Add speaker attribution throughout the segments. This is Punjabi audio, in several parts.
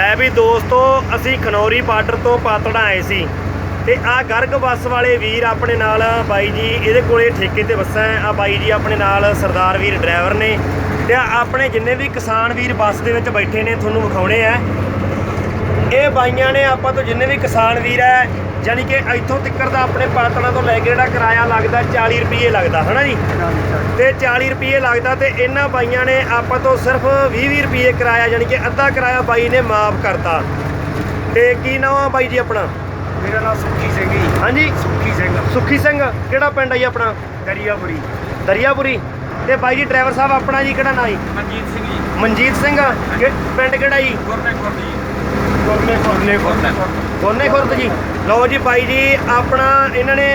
Speaker 1: ਲੈ ਵੀ ਦੋਸਤੋ, ਅਸੀਂ ਖਨੌਰੀ ਬਾਰਡਰ ਤੋਂ ਪਾਤੜਾ ਆਏ ਸੀ ਤੇ ਆ ਗਰਗ ਬੱਸ ਵਾਲੇ ਵੀਰ ਆਪਣੇ ਨਾਲ, ਬਾਈ ਜੀ ਇਹਦੇ ਕੋਲੇ ਠੇਕੇ ਤੇ ਬੱਸਾਂ ਹੈ ਆ ਬਾਈ ਜੀ ਆਪਣੇ ਨਾਲ ਸਰਦਾਰ ਵੀਰ ਡਰਾਈਵਰ ਨੇ ਤੇ ਆਹ ਆਪਣੇ ਜਿੰਨੇ ਵੀ ਕਿਸਾਨ ਵੀਰ ਬੱਸ ਦੇ ਵਿੱਚ ਬੈਠੇ ਨੇ, ਤੁਹਾਨੂੰ ਵਿਖਾਉਣੇ ਆ ਇਹ ਬਾਈਆਂ ਨੇ ਆਪਾਂ ਤੋਂ ਜਿੰਨੇ ਵੀ ਕਿਸਾਨ ਵੀਰ ਹੈ ਯਾਨੀ ਕਿ ਇੱਥੋਂ ਤਿੱਕਰ ਦਾ ਆਪਣੇ ਪਾਤੜਾ ਤੋਂ ਲੈ ਕੇ ਜਿਹੜਾ ਕਿਰਾਇਆ ਲੱਗਦਾ 40 ਰੁਪਏ ਲੱਗਦਾ ਹਨਾ ਜੀ? ਤੇ 40 ਰੁਪਏ ਲੱਗਦਾ ਤੇ ਇਹਨਾਂ ਬਾਈਆਂ ਨੇ ਆਪਾਂ ਤੋਂ ਸਿਰਫ 20-20 ਰੁਪਏ ਕਿਰਾਇਆ ਯਾਨੀ ਕਿ ਅੱਧਾ ਕਿਰਾਇਆ ਬਾਈ ਨੇ ਮਾਫ ਕਰਤਾ। ਤੇ ਕੀ ਨਾਮ ਆ ਬਾਈ ਜੀ ਆਪਣਾ?
Speaker 2: ਮੇਰਾ ਨਾਮ ਸੁੱਖੀ ਸਿੰਘ ਜੀ।
Speaker 1: ਹਾਂਜੀ?
Speaker 2: ਸੁੱਖੀ ਸਿੰਘ।
Speaker 1: ਸੁੱਖੀ ਸਿੰਘ ਕਿਹੜਾ ਪਿੰਡ ਆ ਜੀ ਆਪਣਾ?
Speaker 2: ਦਰਿਆਪੁਰੀ।
Speaker 1: ਦਰਿਆਪੁਰੀ। ਤੇ ਬਾਈ ਜੀ ਡਰਾਈਵਰ ਸਾਹਿਬ ਆਪਣਾ ਜੀ ਕਿਹੜਾ ਨਾਂ ਜੀ?
Speaker 2: ਮਨਜੀਤ ਸਿੰਘ ਜੀ।
Speaker 1: ਮਨਜੀਤ ਸਿੰਘ ਪਿੰਡ ਕਿਹੜਾ ਜੀ?
Speaker 2: ਗੁਰਨੇ ਖੁਰਦ ਜੀ। ਗੁਰਨੇ ਗੁਰਨੇ ਗੁਰਨੇ
Speaker 1: ਖੁਰਦ ਜੀ। ਲਓ ਜੀ ਬਾਈ ਜੀ, ਆਪਣਾ ਇਹਨਾਂ ਨੇ,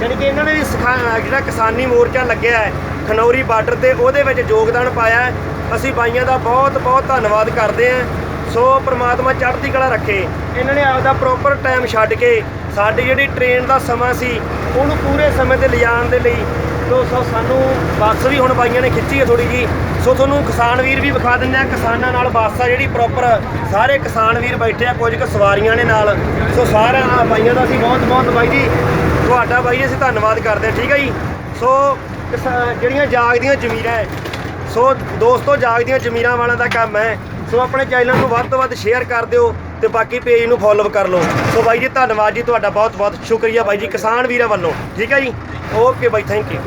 Speaker 1: ਯਾਨੀ ਕਿ ਇਹਨਾਂ ਨੇ ਵੀ ਸਿਖਾ, ਜਿਹੜਾ ਕਿਸਾਨੀ ਮੋਰਚਾ ਲੱਗਿਆ ਹੈ, ਖਨੌਰੀ ਬਾਰਡਰ ਤੇ, ਉਹਦੇ ਵਿੱਚ ਯੋਗਦਾਨ ਪਾਇਆ ਹੈ। ਅਸੀਂ ਬਾਈਆਂ ਦਾ ਬਹੁਤ ਬਹੁਤ ਧੰਨਵਾਦ ਕਰਦੇ ਹਾਂ। ਸੋ ਪ੍ਰਮਾਤਮਾ ਚੜ੍ਹਦੀ ਕਲਾ ਰੱਖੇ। ਇਹਨਾਂ ਨੇ ਆਪਦਾ ਪ੍ਰੋਪਰ ਟਾਈਮ ਛੱਡ ਕੇ, ਸਾਡੀ ਜਿਹੜੀ ਟ੍ਰੇਨ ਦਾ ਸਮਾਂ ਸੀ, ਉਹਨੂੰ ਪੂਰੇ ਸਮੇਂ ਤੇ ਲਿਜਾਣ ਦੇ ਲਈ ਸੋ ਸੋ ਸਾਨੂੰ ਬੱਸ ਵੀ ਹੁਣ ਬਾਈਆਂ ਨੇ ਖਿੱਚੀ ਹੈ ਥੋੜੀ ਜੀ ਸੋ ਤੁਹਾਨੂੰ ਕਿਸਾਨ ਵੀਰ ਵੀ ਵਿਖਾ ਦਿੰਦੇ ਆ ਕਿਸਾਨਾਂ ਨਾਲ ਬੱਸ ਆ ਜਿਹੜੀ ਪ੍ਰੋਪਰ ਸਾਰੇ ਕਿਸਾਨ ਵੀਰ ਬੈਠੇ ਆ, ਕੁਝ ਕੁ ਸਵਾਰੀਆਂ ਨੇ ਨਾਲ। ਸੋ ਸਾਰਿਆਂ ਬਾਈਆਂ ਦਾ ਅਸੀਂ ਬਹੁਤ ਬਹੁਤ ਬਾਈ ਜੀ, ਤੁਹਾਡਾ ਬਾਈ ਜੀ ਅਸੀਂ ਧੰਨਵਾਦ ਕਰਦੇ ਹਾਂ, ਠੀਕ ਹੈ ਜੀ? ਸੋ ਕਿਸਾ- ਜਿਹੜੀਆਂ ਜਾਗਦੀਆਂ ਜ਼ਮੀਰਾਂ ਹੈ, ਸੋ ਦੋਸਤੋ ਜਾਗਦੀਆਂ ਜ਼ਮੀਰਾਂ ਵਾਲਿਆਂ ਦਾ ਕੰਮ ਹੈ। ਸੋ ਆਪਣੇ ਚੈਨਲ ਨੂੰ ਵੱਧ ਤੋਂ ਵੱਧ ਸ਼ੇਅਰ ਕਰ ਦਿਓ ਤੇ ਬਾਕੀ ਪੇਜ ਨੂੰ ਫੋਲੋ ਕਰ ਲਓ। ਸੋ ਬਾਈ ਜੀ, ਧੰਨਵਾਦ ਜੀ, ਤੁਹਾਡਾ ਬਹੁਤ ਬਹੁਤ ਸ਼ੁਕਰੀਆ ਬਾਈ ਜੀ ਕਿਸਾਨ ਵੀਰਾਂ ਵੱਲੋਂ, ਠੀਕ ਹੈ ਜੀ? Okay by thank you